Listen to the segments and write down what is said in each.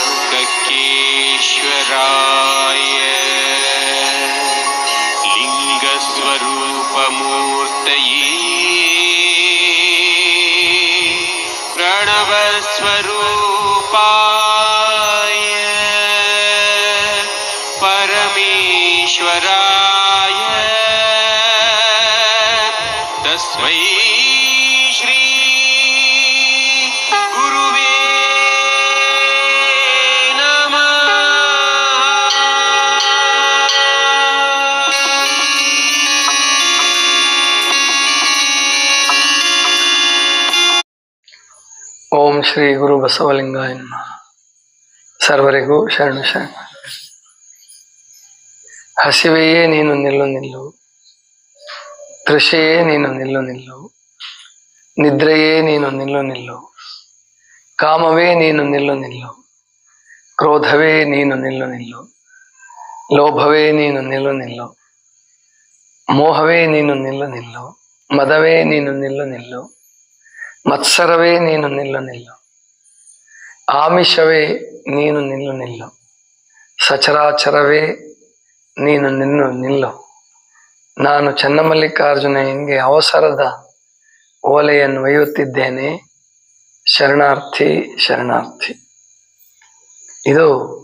परमेश्वराय लिङ्गस्वरूपमूर्तये। प्रणवस्वरूपाय। परमेश्वराय। तस्मै ಓಂ ಶ್ರೀ ಗುರು ಬಸವಲಿಂಗಾಯ ಸರ್ವರಿಗೂ ಶರಣು ಶರಣ. ಹಸಿವೆಯೇ ನೀನು ನಿಲ್ಲು ನಿಲ್ಲು, ತೃಷೆಯೇ ನೀನು ನಿಲ್ಲು ನಿಲ್ಲು, ನಿದ್ರೆಯೇ ನೀನು ನಿಲ್ಲು ನಿಲ್ಲು, ಕಾಮವೇ ನೀನು ನಿಲ್ಲು ನಿಲ್ಲು, ಕ್ರೋಧವೇ ನೀನು ನಿಲ್ಲು ನಿಲ್ಲು, ಲೋಭವೇ ನೀನು ನಿಲ್ಲು ನಿಲ್ಲು, ಮೋಹವೇ ನೀನು ನಿಲ್ಲು ನಿಲ್ಲು, ಮದವೇ ನೀನು ನಿಲ್ಲು ನಿಲ್ಲು ಮತ್ಸರವೇ ನೀನು ನಿಲ್ಲು ನಿಲ್ಲು. ಆಮಿಷವೇ ನೀನು ನಿಲ್ಲು ನಿಲ್ಲು. ಸಚರಾಚರವೇ ನೀನು ನಿನ್ನು ನಿಲ್ಲು. ನಾನು ಚನ್ನಮಲ್ಲಿಕಾರ್ಜುನ ಹಿಂಗೆ ಅವಸರದ ಓಲೆಯನ್ನು ಒಯ್ಯುತ್ತಿದ್ದೇನೆ? ಶರಣಾರ್ಥಿ ಶರಣಾರ್ಥಿ. ಇದು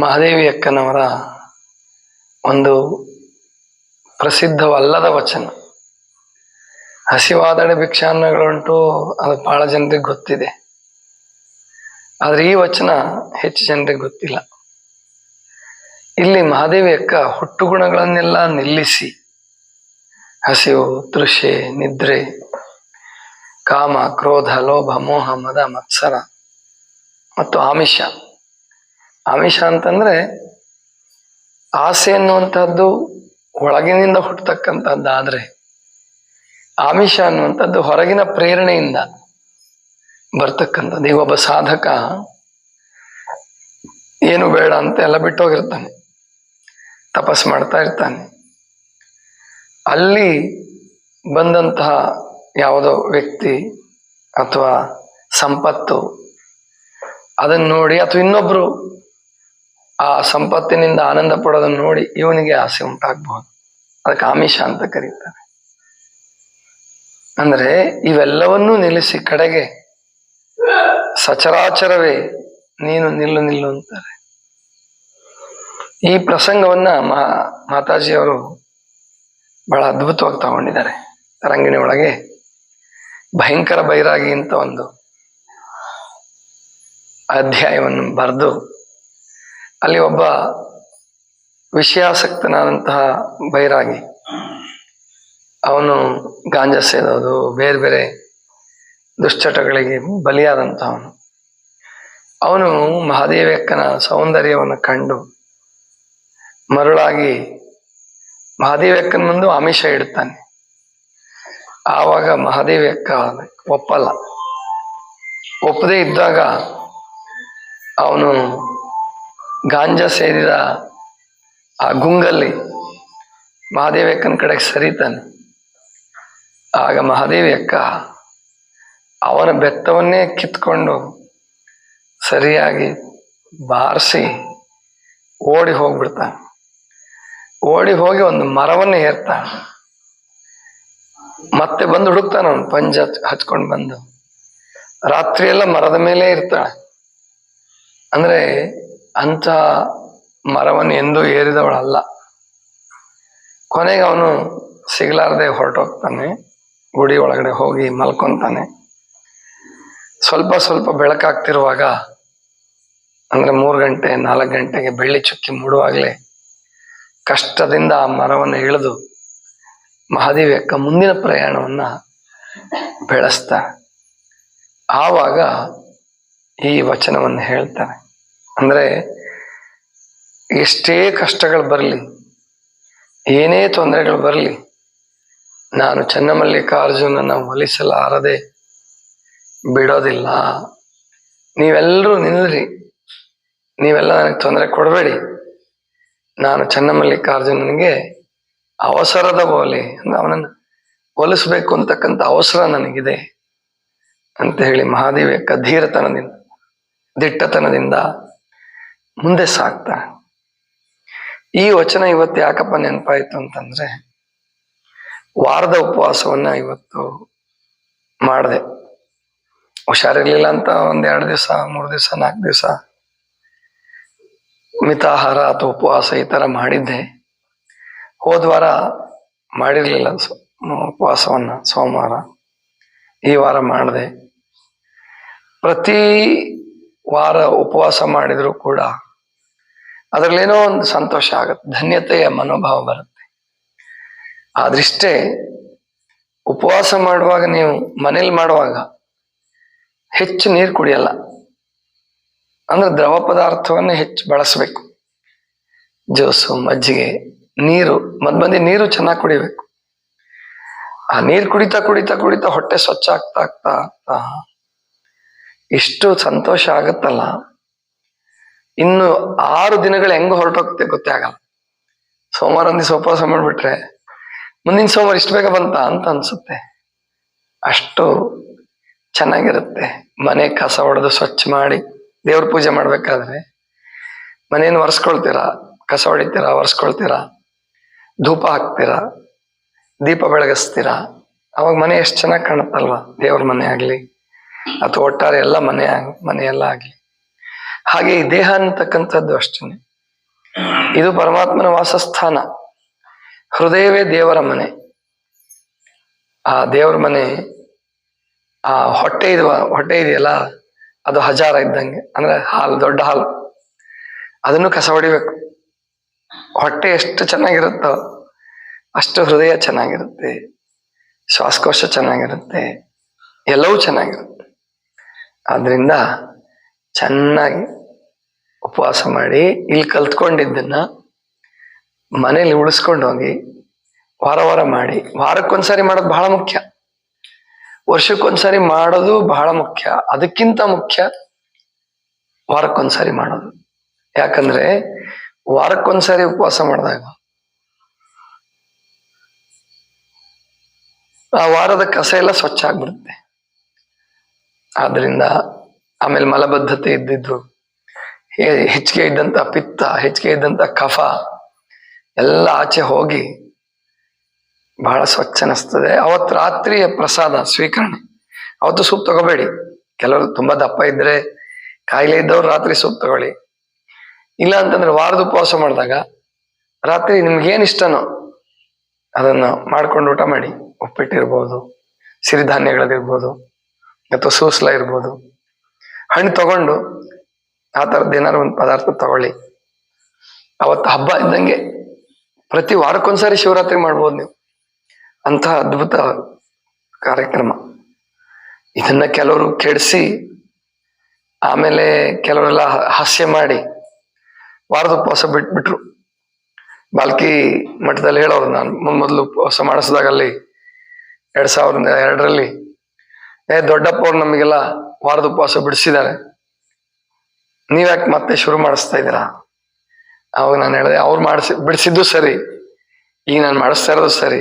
ಮಹಾದೇವಿ ಅಕ್ಕನವರ ಒಂದು ಪ್ರಸಿದ್ಧವಲ್ಲದ ವಚನ. ಹಸಿವಾದಡೆ ಭಿಕ್ಷಾನ್ನಗಳುಂಟು, ಅದು ಬಹಳ ಜನರಿಗೆ ಗೊತ್ತಿದೆ. ಆದ್ರೆ ಈ ವಚನ ಹೆಚ್ಚು ಜನರಿಗೆ ಗೊತ್ತಿಲ್ಲ. ಇಲ್ಲಿ ಮಹಾದೇವಿ ಅಕ್ಕ ಹುಟ್ಟು ಗುಣಗಳನ್ನೆಲ್ಲ ನಿಲ್ಲಿಸಿ, ಹಸಿವು, ತೃಷೆ, ನಿದ್ರೆ, ಕಾಮ, ಕ್ರೋಧ, ಲೋಭ, ಮೋಹ, ಮದ, ಮತ್ಸರ ಮತ್ತು ಆಮಿಷ. ಆಮಿಷ ಅಂತಂದ್ರೆ ಆಸೆ ಅನ್ನುವಂಥದ್ದು ಒಳಗಿನಿಂದ ಹುಟ್ಟತಕ್ಕಂಥದ್ದಾದ್ರೆ ಆಮಿಷ ಅನ್ನುವಂಥದ್ದು ಹೊರಗಿನ ಪ್ರೇರಣೆಯಿಂದ ಬರ್ತಕ್ಕಂಥದ್ದು ಈಗ ಒಬ್ಬ ಸಾಧಕ ಏನು ಬೇಡ ಅಂತ ಎಲ್ಲ ಬಿಟ್ಟೋಗಿರ್ತಾನೆ, ತಪಸ್ ಮಾಡ್ತಾ ಇರ್ತಾನೆ. ಅಲ್ಲಿ ಬಂದಂತಹ ಯಾವುದೋ ವ್ಯಕ್ತಿ ಅಥವಾ ಸಂಪತ್ತು ಅದನ್ನು ನೋಡಿ ಅಥವಾ ಇನ್ನೊಬ್ರು ಆ ಸಂಪತ್ತಿನಿಂದ ಆನಂದ ಪಡೋದನ್ನ ನೋಡಿ ಇವನಿಗೆ ಆಸೆ ಉಂಟಾಗಬಹುದು. ಅದಕ್ಕೆ ಆಮಿಷ ಅಂತ ಕರೀತಾರೆ. ಅಂದ್ರೆ ಇವೆಲ್ಲವನ್ನೂ ನಿಲ್ಲಿಸಿ ಕಡೆಗೆ, ಸಚರಾಚರವೇ ನೀನು ನಿಲ್ಲು ನಿಲ್ಲು ಅಂತಾರೆ. ಈ ಪ್ರಸಂಗವನ್ನ ಮಾ ಮಾತಾಜಿಯವರು ಬಹಳ ಅದ್ಭುತವಾಗಿ ತಗೊಂಡಿದ್ದಾರೆ. ರಂಗಿಣಿ ಒಳಗೆ ಭಯಂಕರ ಬೈರಾಗಿ ಅಂತ ಒಂದು ಅಧ್ಯಾಯವನ್ನು ಬರೆದು, ಅಲ್ಲಿ ಒಬ್ಬ ವಿಷಯಾಸಕ್ತನಾದಂತಹ ಬೈರಾಗಿ ಅವನು ಗಾಂಜಾ ಸೇದೋದು, ಬೇರೆ ಬೇರೆ ದುಶ್ಚಟಗಳಿಗೆ ಬಲಿಯಾದಂಥವನು ಅವನು ಮಹಾದೇವಿ ಅಕ್ಕನ ಸೌಂದರ್ಯವನ್ನು ಕಂಡು ಮರುಳಾಗಿ ಮಹಾದೇವಕ್ಕನ ಮುಂದೆ ಆಮಿಷ ಇಡ್ತಾನೆ ಆವಾಗ ಮಹಾದೇವಕ್ಕ ಒಪ್ಪಲ್ಲ. ಒಪ್ಪದೇ ಇದ್ದಾಗ ಅವನು ಗಾಂಜಾ ಸೇರಿದ ಆ ಗುಂಗಲ್ಲಿ ಮಹಾದೇವಕ್ಕನ ಕಡೆಗೆ ಸರಿತಾನೆ. ಆಗ ಮಹಾದೇವಿ ಅಕ್ಕ, ಅವನ ಬೆತ್ತವನ್ನೇ ಕಿತ್ಕೊಂಡು ಸರಿಯಾಗಿ ಬಾರಿಸಿ ಓಡಿ ಹೋಗ್ಬಿಡ್ತಾನೆ. ಓಡಿ ಹೋಗಿ ಒಂದು ಮರವನ್ನು ಏರ್ತಾನೆ. ಮತ್ತೆ ಬಂದು ಹುಡುಕ್ತಾನ ಪಂಜ ಹಚ್ಕೊಂಡು ಬಂದು. ರಾತ್ರಿ ಎಲ್ಲ ಮರದ ಮೇಲೆ ಇರ್ತಾಳೆ. ಅಂದ್ರೆ ಅಂತ ಮರವನ್ನು ಎಂದೂ ಏರಿದವಳಲ್ಲ. ಕೊನೆಗೆ ಅವನು ಸಿಗ್ಲಾರದೆ ಹೊರಟೋಗ್ತಾನೆ. ಗುಡಿ ಒಳಗಡೆ ಹೋಗಿ ಮಲ್ಕೊಂತಾನೆ. ಸ್ವಲ್ಪ ಸ್ವಲ್ಪ ಬೆಳಕಾಗ್ತಿರುವಾಗ, ಅಂದ್ರೆ ಮೂರು ಗಂಟೆ, ನಾಲ್ಕು ಗಂಟೆಗೆ ಬೆಳ್ಳಿ ಚುಕ್ಕಿ ಮೂಡುವಾಗಲೇ ಕಷ್ಟದಿಂದ ಆ ಮರವನ್ನು ಇಳಿದು ಮಹಾದೇವಿ ಅಕ್ಕ ಮುಂದಿನ ಪ್ರಯಾಣವನ್ನ ಬೆಳೆಸ್ತಾರೆ ಆವಾಗ ಈ ವಚನವನ್ನು ಹೇಳ್ತಾರೆ ಅಂದ್ರೆ ಎಷ್ಟೇ ಕಷ್ಟಗಳು ಬರಲಿ, ಏನೇ ತೊಂದರೆಗಳು ಬರಲಿ ನಾನು ಚನ್ನಮಲ್ಲಿಕಾರ್ಜುನನ ಒಲಿಸಲಾರದೆ ಬಿಡೋದಿಲ್ಲ. ನೀವೆಲ್ಲರೂ ನಿಲ್ಲರಿ ನೀವೆಲ್ಲ ನನಗೆ ತೊಂದರೆ ಕೊಡಬೇಡಿ. ನಾನು ಚನ್ನಮಲ್ಲಿಕಾರ್ಜುನನಿಗೆ ಅವಸರದ ಬೋಲಿ, ಅಂದ್ರೆ ಅವನನ್ನು ಒಲಿಸ್ಬೇಕು ಅಂತಕ್ಕಂಥ ಅವಸರ ನನಗಿದೆ ಅಂತ ಹೇಳಿ ಮಹಾದೇವಿ ಅಕ್ಕ ಧೀರತನದಿಂದ ದಿಟ್ಟತನದಿಂದ ಮುಂದೆ ಸಾಗ್ತಾ ಈ ವಚನ ಇವತ್ತು ಯಾಕಪ್ಪ ನೆನಪಾಯಿತು ಅಂತಂದ್ರೆ ವಾರದ ಉಪವಾಸವನ್ನ ಇವತ್ತು ಮಾಡಿದೆ. ಹುಷಾರಿರ್ಲಿಲ್ಲ ಅಂತ ಒಂದ್ ಎರಡು ದಿವಸ, ಮೂರು ದಿವಸ, ನಾಲ್ಕು ದಿವಸ ಮಿತಾಹಾರ ಅಥವಾ ಉಪವಾಸ ಈ ತರ ಮಾಡಿದ್ದೆ. ಹೋದ್ವಾರ ಮಾಡಿರ್ಲಿಲ್ಲ ಉಪವಾಸವನ್ನ ಸೋಮವಾರ. ಈ ವಾರ ಮಾಡಿದೆ. ಪ್ರತಿ ವಾರ ಉಪವಾಸ ಮಾಡಿದ್ರು ಕೂಡ ಅದರಲ್ಲೇನೋ ಒಂದು ಸಂತೋಷ ಆಗುತ್ತೆ, ಧನ್ಯತೆಯ ಮನೋಭಾವ ಬರುತ್ತೆ. ಆದ್ರಿಷ್ಟೇ ಉಪವಾಸ ಮಾಡುವಾಗ ನೀವು ಮನೇಲಿ ಮಾಡುವಾಗ ಹೆಚ್ಚು ನೀರು ಕುಡಿಯಲ್ಲ. ಅಂದ್ರೆ ದ್ರವ ಪದಾರ್ಥವನ್ನು ಹೆಚ್ಚು ಬಳಸಬೇಕು. ಜ್ಯೂಸು ಮಜ್ಜಿಗೆ, ನೀರು, ಮದ್ ಮಂದಿ ನೀರು ಚೆನ್ನಾಗಿ ಕುಡಿಬೇಕು. ಆ ನೀರು ಕುಡಿತಾ ಕುಡಿತಾ ಕುಡಿತಾ ಹೊಟ್ಟೆ ಸ್ವಚ್ಛ ಆಗ್ತಾ ಆಗ್ತಾ ಆಗ್ತಾ ಇಷ್ಟು ಸಂತೋಷ ಆಗುತ್ತಲ್ಲ. ಇನ್ನು ಆರು ದಿನಗಳು ಹೆಂಗ ಹೊರಟೋಗುತ್ತೆ ಗೊತ್ತೇ ಆಗಲ್ಲ. ಸೋಮವಾರ ದಿವಸ ಉಪವಾಸ ಮಾಡ್ಬಿಟ್ರೆ ಮುಂದಿನ ಸೋಮವಾರ ಇಷ್ಟು ಬೇಗ ಬಂತ ಅಂತ ಅನ್ಸುತ್ತೆ. ಅಷ್ಟು ಚೆನ್ನಾಗಿರುತ್ತೆ. ಮನೆ ಕಸ ಹೊಡೆದು ಸ್ವಚ್ಛ ಮಾಡಿ ದೇವ್ರ ಪೂಜೆ ಮಾಡ್ಬೇಕಾದ್ರೆ ಮನೇನ ಒರೆಸ್ಕೊಳ್ತೀರಾ? ಕಸ ಹೊಡಿತೀರಾ? ಒರೆಸ್ಕೊಳ್ತೀರಾ? ಧೂಪ ಹಾಕ್ತೀರಾ? ದೀಪ ಬೆಳಗಿಸ್ತೀರಾ? ಅವಾಗ ಮನೆ ಎಷ್ಟು ಚೆನ್ನಾಗಿ ಕಾಣುತ್ತಲ್ವಾ? ದೇವ್ರ ಮನೆ ಆಗ್ಲಿ ಅಥವಾ ಒಟ್ಟಾರೆ ಎಲ್ಲ ಮನೆ ಮನೆಯೆಲ್ಲ ಆಗ್ಲಿ. ಹಾಗೆ ಈ ದೇಹ ಅಂತಕ್ಕಂಥದ್ದು ಅಷ್ಟೇನೆ. ಇದು ಪರಮಾತ್ಮನ ವಾಸಸ್ಥಾನ. ಹೃದಯವೇ ದೇವರ ಮನೆ. ಆ ದೇವರ ಮನೆ, ಆ ಹೊಟ್ಟೆ ಇದು, ಹೊಟ್ಟೆ ಇದೆಯಲ್ಲ, ಅದು ಹಜಾರ ಇದ್ದಂಗೆ, ಅಂದ್ರೆ ಹಾಲು, ದೊಡ್ಡ ಹಾಲು. ಅದನ್ನು ಕಸ ಹೊಡಿಬೇಕು. ಹೊಟ್ಟೆ ಎಷ್ಟು ಚೆನ್ನಾಗಿರುತ್ತೋ ಅಷ್ಟು ಹೃದಯ ಚೆನ್ನಾಗಿರುತ್ತೆ, ಶ್ವಾಸಕೋಶ ಚೆನ್ನಾಗಿರುತ್ತೆ, ಎಲ್ಲವೂ ಚೆನ್ನಾಗಿರುತ್ತೆ. ಆದ್ರಿಂದ ಚೆನ್ನಾಗಿ ಉಪವಾಸ ಮಾಡಿ ಇಲ್ಲಿ ಕಲ್ತ್ಕೊಂಡಿದ್ದನ್ನ ಮನೇಲಿ ಉಳಿಸ್ಕೊಂಡು ಹೋಗಿ ವಾರ ವಾರ ಮಾಡಿ, ವಾರಕ್ಕೊಂದ್ಸರಿ ಮಾಡೋದು ಬಹಳ ಮುಖ್ಯ. ವರ್ಷಕ್ಕೊಂದ್ಸರಿ ಮಾಡೋದು ಬಹಳ ಮುಖ್ಯ. ಅದಕ್ಕಿಂತ ಮುಖ್ಯ ವಾರಕ್ಕೊಂದ್ಸರಿ ಮಾಡೋದು. ಯಾಕಂದ್ರೆ ವಾರಕ್ಕೊಂದ್ಸರಿ ಉಪವಾಸ ಮಾಡಿದಾಗ ಆ ವಾರದ ಕಸ ಎಲ್ಲ ಸ್ವಚ್ಛ ಆಗ್ಬಿಡುತ್ತೆ. ಆದ್ರಿಂದ ಆಮೇಲೆ ಮಲಬದ್ಧತೆ ಇದ್ದಿದ್ದು ಹೆಚ್ಚಿಗೆ ಇದ್ದಂತ ಪಿತ್ತ, ಹೆಚ್ಚಿಗೆ ಇದ್ದಂತ ಕಫ ಎಲ್ಲ ಆಚೆ ಹೋಗಿ ಬಹಳ ಸ್ವಚ್ಛ ಅನಿಸ್ತದೆ ಅವತ್ತು ರಾತ್ರಿಯ ಪ್ರಸಾದ, ಸ್ವೀಕರಣೆ. ಅವತ್ತು ಸೂಪ್ ತಗೋಬೇಡಿ. ಕೆಲವರು ತುಂಬಾ ದಪ್ಪ ಇದ್ರೆ ಕಾಯಿಲೆ ಇದ್ದವ್ರು ರಾತ್ರಿ ಸೂಪ್ ತಗೊಳ್ಳಿ. ಇಲ್ಲ ಅಂತಂದ್ರೆ ವಾರದ ಉಪವಾಸ ಮಾಡಿದಾಗ ರಾತ್ರಿ ನಿಮ್ಗೇನು ಇಷ್ಟನೋ ಅದನ್ನ ಮಾಡ್ಕೊಂಡು ಊಟ ಮಾಡಿ. ಉಪ್ಪಿಟ್ಟಿರ್ಬೋದು ಸಿರಿಧಾನ್ಯಗಳದಿರ್ಬೋದು ಅಥವಾ ಸೂಸ್ಲ ಇರ್ಬೋದು. ಹಣ್ಣು ತಗೊಂಡು ಆ ಥರದ್ದು ಏನಾದ್ರು ಒಂದು ಪದಾರ್ಥ ತಗೊಳ್ಳಿ. ಅವತ್ತು ಹಬ್ಬ ಇದ್ದಂಗೆ ಪ್ರತಿ ವಾರಕ್ಕೊಂದ್ಸಾರಿ ಶಿವರಾತ್ರಿ ಮಾಡ್ಬೋದು ನೀವು. ಅಂತ ಅದ್ಭುತ ಕಾರ್ಯಕ್ರಮ. ಇದನ್ನ ಕೆಲವರು ಕೆಡಿಸಿ, ಆಮೇಲೆ ಕೆಲವರೆಲ್ಲ ಹಾಸ್ಯ ಮಾಡಿ, ವಾರದ ಉಪವಾಸ ಬಿಟ್ಬಿಟ್ರು ಬಾಲ್ಕಿ ಮಠದಲ್ಲಿ ಹೇಳೋರು ನಾನು ಮೊದಲು ಉಪವಾಸ ಉಪವಾಸ ಮಾಡಿಸಿದಾಗಲ್ಲಿ, ಎರಡ್ ಸಾವಿರದ ಎರಡರಲ್ಲಿ, ಏ ದೊಡ್ಡಪ್ಪ ಅವ್ರು ನಮಗೆಲ್ಲ ವಾರದ ಉಪವಾಸ ಬಿಡಿಸಿದ್ದಾರೆ. ನೀವ್ಯಾಕೆ ಮತ್ತೆ ಶುರು ಮಾಡಿಸ್ತಾ ಇದ್ದೀರಾ? ಅವಾಗ ನಾನು ಹೇಳಿದೆ, ಅವ್ರು ಮಾಡಿಸಿ, ಬಿಡಿಸಿದ್ದು ಸರಿ, ಈಗ ನಾನು ಮಾಡಿಸ್ತಾ ಇರೋದು ಸರಿ.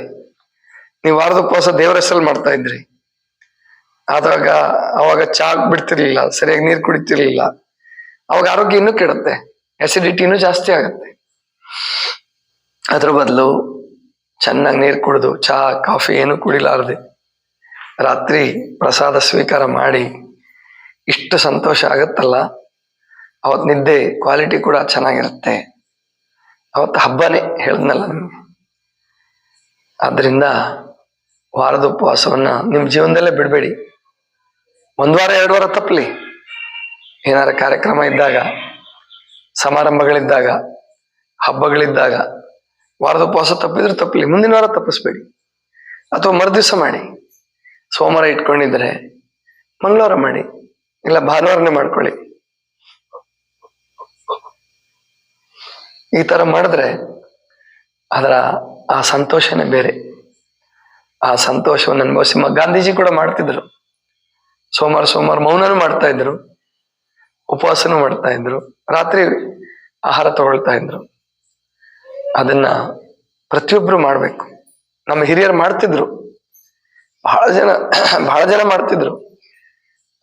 ನೀವು ವಾರದಕ್ಕೋಸ ದೇವರ ಹೆಸರಲ್ಲಿ ಮಾಡ್ತಾ ಇದ್ರಿ. ಆದಾಗ ಅವಾಗ ಚಾ ಬಿಡ್ತಿರ್ಲಿಲ್ಲ, ಸರಿಯಾಗಿ ನೀರು ಕುಡಿತಿರ್ಲಿಲ್ಲ. ಅವಾಗ ಆರೋಗ್ಯ ಇನ್ನೂ ಕೆಡುತ್ತೆ ಅಸಿಡಿಟಿ ಇನ್ನೂ ಜಾಸ್ತಿ ಆಗುತ್ತೆ. ಅದ್ರ ಬದಲು ಚೆನ್ನಾಗಿ ನೀರು ಕುಡಿದು ಚಹಾ ಕಾಫಿ ಏನು ಕುಡಿಲಾರದೆ, ರಾತ್ರಿ ಪ್ರಸಾದ ಸ್ವೀಕಾರ ಮಾಡಿ, ಇಷ್ಟು ಸಂತೋಷ ಆಗುತ್ತಲ್ಲ ಅವತ್ತು ನಿದ್ದೆ ಕ್ವಾಲಿಟಿ ಕೂಡ ಚೆನ್ನಾಗಿರುತ್ತೆ. ಅವತ್ತು ಹಬ್ಬನೇ ಹೇಳಿದ್ನಲ್ಲ ನಿಮ್ಗೆ ಆದ್ದರಿಂದ ವಾರದ ಉಪವಾಸವನ್ನ ನಿಮ್ಮ ಜೀವನದಲ್ಲೇ ಬಿಡಬೇಡಿ. ಒಂದು ವಾರ, ಎರಡು ವಾರ ತಪ್ಪಲಿ. ಏನಾರ ಕಾರ್ಯಕ್ರಮ ಇದ್ದಾಗ, ಸಮಾರಂಭಗಳಿದ್ದಾಗ, ಹಬ್ಬಗಳಿದ್ದಾಗ ವಾರದ ಉಪವಾಸ ತಪ್ಪಿದ್ರೆ ತಪ್ಪಲಿ, ಮುಂದಿನ ವಾರ ತಪ್ಪಿಸ್ಬೇಡಿ. ಅಥವಾ ಮರುದಿವಸ ಮಾಡಿ. ಸೋಮವಾರ ಇಟ್ಕೊಂಡಿದ್ರೆ ಮಂಗಳವಾರ ಮಾಡಿ. ಇಲ್ಲ ಭಾನುವಾರನೇ ಮಾಡ್ಕೊಳ್ಳಿ. ಈ ತರ ಮಾಡಿದ್ರೆ ಅದರ ಆ ಸಂತೋಷನೇ ಬೇರೆ. ಆ ಸಂತೋಷವನ್ನು ಅನುಭವಿಸಿ. ಗಾಂಧೀಜಿ ಕೂಡ ಮಾಡ್ತಿದ್ರು. ಸೋಮವಾರ ಸೋಮವಾರ ಮೌನನೂ ಮಾಡ್ತಾ ಇದ್ರು. ಉಪವಾಸನೂ ಮಾಡ್ತಾ ಇದ್ರು. ರಾತ್ರಿ ಆಹಾರ ತಗೊಳ್ತಾ ಇದ್ರು. ಅದನ್ನ ಪ್ರತಿಯೊಬ್ರು ಮಾಡ್ಬೇಕು. ನಮ್ಮ ಹಿರಿಯರು ಮಾಡ್ತಿದ್ರು. ಬಹಳ ಜನ ಬಹಳ ಜನ ಮಾಡ್ತಿದ್ರು.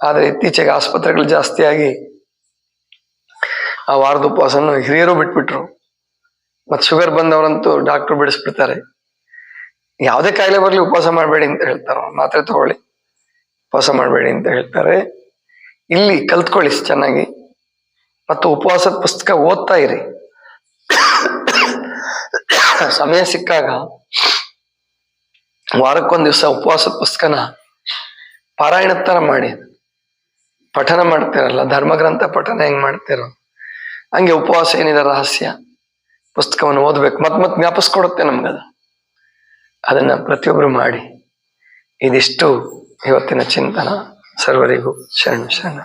ಆದ್ರೆ ಇತ್ತೀಚೆಗೆ ಆಸ್ಪತ್ರೆಗಳು ಜಾಸ್ತಿ ಆಗಿ ಆ ವಾರದ ಉಪವಾಸನ ಹಿರಿಯರು ಬಿಟ್ಬಿಟ್ರು. ಮತ್ತು ಶುಗರ್ ಬಂದವರಂತೂ ಡಾಕ್ಟರ್ ಬಿಡಿಸ್ಬಿಡ್ತಾರೆ. ಯಾವುದೇ ಕಾಯಿಲೆ ಬರಲಿ ಉಪವಾಸ ಮಾಡಬೇಡಿ ಅಂತ ಹೇಳ್ತಾರೆ. ಮಾತ್ರೆ ತಗೊಳ್ಳಿ, ಉಪವಾಸ ಮಾಡಬೇಡಿ ಅಂತ ಹೇಳ್ತಾರೆ. ಇಲ್ಲಿ ಕಲ್ತ್ಕೊಳ್ಳಿ ಚೆನ್ನಾಗಿ. ಮತ್ತು ಉಪವಾಸದ ಪುಸ್ತಕ ಓದ್ತಾ ಇರಿ. ಸಮಯ ಸಿಕ್ಕಾಗ ವಾರಕ್ಕೊಂದು ದಿವಸ ಉಪವಾಸದ ಪುಸ್ತಕನ ಪಾರಾಯಣ ತರ ಮಾಡಿ. ಪಠನ ಮಾಡ್ತಿರಲ್ಲ, ಧರ್ಮಗ್ರಂಥ ಪಠನ ಹೆಂಗ್ ಮಾಡ್ತಿರೋ? ಹಂಗೆ ಉಪವಾಸ ಏನಿದೆ, ರಹಸ್ಯ? ಪುಸ್ತಕವನ್ನು ಓದ್ಬೇಕು. ಮತ್ ಮತ್ ಜ್ಞಾಪಿಸ್ಕೊಡುತ್ತೆ ನಮ್ಗದ ಅದನ್ನ ಪ್ರತಿಯೊಬ್ರು ಮಾಡಿ. ಇದಿಷ್ಟು ಇವತ್ತಿನ ಚಿಂತನ. ಸರ್ವರಿಗೂ ಶರಣ ಶರಣ.